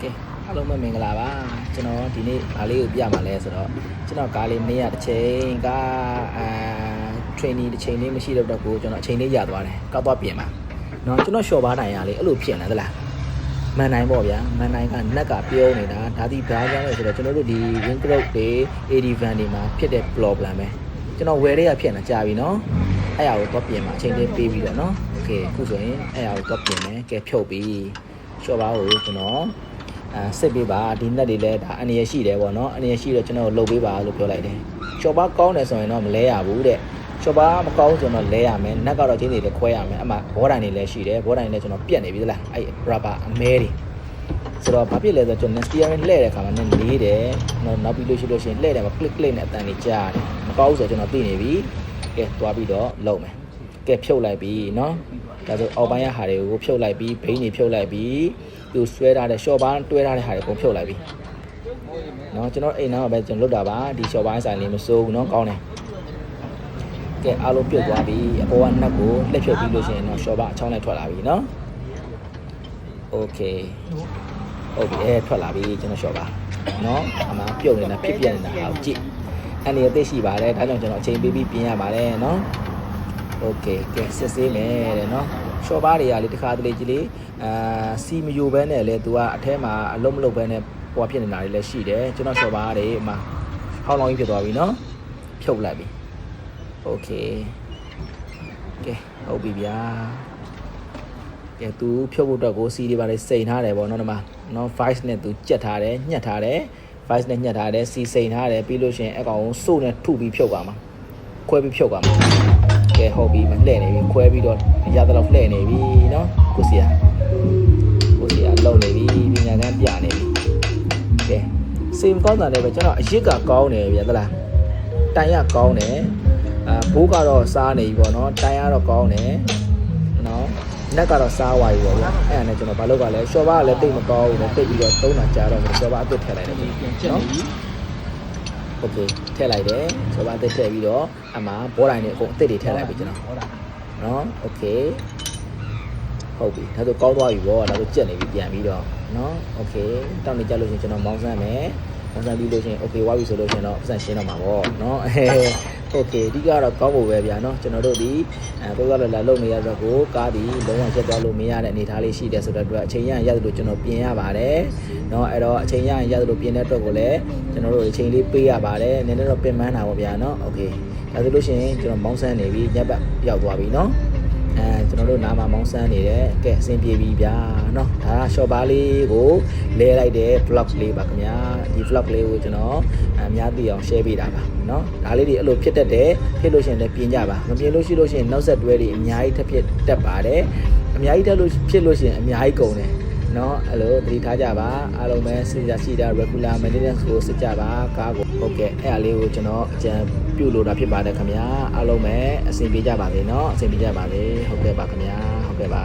ကဲအားလုံးပဲမင်္ဂလာပါကျွန်တော်ဒီနေ့ဘာလေးကိုပြမှာလဲဆိုတော့ကျွန်တော်ကားလေးမနေ့ကတစ်ချိန်ကအာ training တစ်ချိန်လေးမရှိတော့တော့ကိုကျွန်တော်အချိန်လေးရသွားတယ်ကောက်သွားပြင်ပါเนาะကျွန်တော်ရှော့ပါနိုင်ရလေအဲ့လိုဖြစ်နေသလားမန်နိုင်ပေါ့ဗျာမန်နိုင်ကနက်ကပြုံးနေတာဒါဒီဘာကြောင့်လဲဆိုတော့ကျွန်တော်တို့ဒီ wing group တွေ AD van တွေမှာဖြစ်တဲ့ problem ပဲကျွန်တော်ဝယ်တွေကဖြစ်နေကြပြီเนาะအဲ့ရကိုတော့ပြင်မှာအချိန်လေးပေးပြီးတော့เนาะโอเคအခုဆိုရင်အဲ့ရကိုတော့ပြင်မယ်ကဲဖြုတ်ပြီးရှော့ပါကိုကျွန်တော် အဲစစ်ပေးပါဒီနက်တွေလည်းဒါအနေရရှိတယ်ပေါ့နော်အနေရရှိတော့ကျွန်တော်လှုပ်ပေးပါလို့ပြောလိုက်တယ်ချော်ပါကောင်းတယ်ဆိုရင်တော့မလဲရဘူးတဲ့ချော်ပါမကောင်းဆိုတော့လဲရမယ်နက်ကတော့ချင်းတွေလည်းခွဲရမယ်အမှဘောတိုင်တွေလည်းရှိတယ်ဘောတိုင်လည်းကျွန်တော်ပြက်နေပြီသလားအဲ့ rubber အမဲတွေဆိုတော့ဘာဖြစ်လဲဆိုတော့ကျွန်တော် steering လှည့်တဲ့ခါမှာလည်းလေးတယ်နောက်နောက်ပြီးလို့ရှိလို့ရှိရင်လှည့်တယ်မှာ click click နဲ့အတန်တွေကြားတယ်မကောင်းဆိုတော့ကျွန်တော်သိနေပြီကဲသွားပြီးတော့လှုပ်မယ်ကဲဖြုတ်လိုက်ပြီနော်ဒါဆိုအောက်ပိုင်းရဟာတွေကိုဖြုတ်လိုက်ပြီးဘိန်းတွေဖြုတ်လိုက်ပြီး သူဆွဲထားတဲ့ short bar တွဲထားတဲ့ဟာတွေပုံဖြုတ်လိုက်ပြီเนาะကျွန်တော်အိမ်နားမှာပဲကျွန်တော်လွတ်တာပါဒီ short bar ဆိုင်လေးမစိုးဘူးเนาะကောင်းတယ်ကဲအားလုံးပြုတ်သွားပြီအပေါ်ကနှက်ကိုလက်ဖြုတ်ပြီးလို့ရှိရင်တော့ short bar အချောင်းနဲ့ထွက်လာပြီเนาะ okay ဟုတ်ပြီအဲထွက်လာပြီကျွန်တော် short bar เนาะအမှပြုတ်နေတာဖြစ်ပြနေတာဟာကိုကြည့်အနေအသေးရှိပါတယ်ဒါကြောင့်ကျွန်တော်အချိန်ပေးပြီးပြင်ရပါတယ်เนาะ โอเคကဲစစ်ဆေးမယ်တဲ့နော်ရှော့ပါတွေကလေတခါတလေကြီးလေအာစီမယိုဘဲနဲ့လေသူကအထဲမှာအလုံးမလုံးဘဲနဲ့ပွားဖြစ်နေတာတွေလည်းရှိတယ်ကျွန်တော်ရှော့ပါတွေအမဟောင်းလောင်းကြီးဖြစ်သွားပြီနော်ဖြုတ်လိုက်ပြီโอเคကဲဟုတ်ပြီဗျာကဲသူဖြုတ်ဖို့အတွက်ကိုစီတွေပါလေစိန်ထားတယ်ပေါ့နော်ဒီမှာနော် vice နဲ့သူကြက်ထားတယ်ညှက်ထားတယ် vice နဲ့ညှက်ထားတယ်စီစိန်ထားတယ်ပြီးလို့ရှိရင်အကောင်စုနဲ့ထုပြီးဖြုတ်ပါမှာ ခွဲပြီးဖြုတ်ပါမှာ ကဲဟုတ်ပြီမလှည့်နေပြီခွဲပြီးတော့ရတဲ့လောက်လှည့်နေပြီเนาะကိုစီယာကိုစီယာလုံနေပြီပညာတန်းပြနေပြီကဲစေမကောင်းတာလည်းပဲကျွန်တော်အရစ်ကကောင်းတယ်ဗျာသလားတိုင်ရကောင်းတယ်အာဘိုးကတော့စားနေပြီပေါ့နော်တိုင်ရတော့ကောင်းတယ်နော်နက်ကတော့စားဝါပြီပေါ့ဗျာအဲ့ဒါနဲ့ကျွန်တော်ဘာလုပ်ပါလဲရှော့ဘာကလည်းတိတ်မကောင်းဘူးလေတိတ်ပြီးတော့သုံးတာကြာတော့ရှော့ဘာအစ်စ်ထည့်လိုက်တယ်နော် โอเคထည့်လိုက်တယ်ဆိုပါအသစ်ထည့်ပြီးတော့အမှဘောတိုင်းတွေအကုန်အသစ်တွေထည့်လိုက်ပြီကျွန်တော်နော်โอเคဟုတ်ပြီဒါဆိုကောင်းသွားပြီဗောဒါဆိုကြက်နေပြီပြန်ပြီးတော့နော်โอเคတောင်းနေကြလို့ရှရင်ကျွန်တော်မောင်းစမ်းမယ် မောင်းစမ်းပြီးလို့ရှရင်โอเคဝါပြီဆိုလို့ရှရင်တော့ပတ်စံရှင်းတော့မှာဗောနော်အဲโอเคအဓိကတော့ကောင်းဖို့ပဲဗျာနော်ကျွန်တော်တို့ဒီအဲကိုယ်ကလည်းလာလုံနေရတော့ကိုကားဒီလုံးဝရက်သွားလို့မရတဲ့အနေအထားလေးရှိတယ်ဆိုတော့အတွက်အချိန်ရရတယ်လို့ကျွန်တော်ပြင်ရပါတယ်နော်အဲ့တော့အချိန်ရရတယ်လို့ပြင်တဲ့အတွက်ကိုလည်းကျွန်တော်တို့အချိန်လေးပေးရပါတယ်နည်းနည်းတော့ပြင်ပန်းတာပေါ့ဗျာနော်โอเคဒါဆိုလို့ရှိရင်ကျွန်တော်မောင်းဆန်းနေပြီညက်ပတ်ရောက်သွားပြီနော် အဲကျွန်တော်တို့နားမှာမောင်းဆန်းနေတယ်ကဲအဆင်ပြေပြီဗျာနော်ဒါက short bar လေးကိုလဲလိုက်တဲ့ vlog လေးပါခင်ဗျာဒီ vlog လေးကိုကျွန်တော်အများသိအောင် share ပေးတာပါနော်ဒါလေးတွေအဲ့လိုဖြစ်တတ်တယ်ဖြစ်လို့ရှိရင်လည်းပြင်ကြပါမပြင်လို့ရှိလို့ရှိရင်နောက်ဆက်တွဲတွေအများကြီးထပ်ဖြစ်တတ်ပါတယ်အများကြီးတက်လို့ဖြစ်လို့ရှိရင်အများကြီးကုန်တယ် နော်အဲ့လိုသတိထားကြပါအားလုံးပဲစစ်ကြရှိတာ regular maintenance ကိုစစ်ကြပါကားကိုဟုတ်ကဲ့အဲ့အလေးကိုကျွန်တော်အကြံပြုလို့တာဖြစ်ပါတယ်ခင်ဗျာအားလုံးပဲအဆင်ပြေကြပါစေเนาะအဆင်ပြေကြပါစေဟုတ်ကဲ့ပါခင်ဗျာဟုတ်ကဲ့ပါ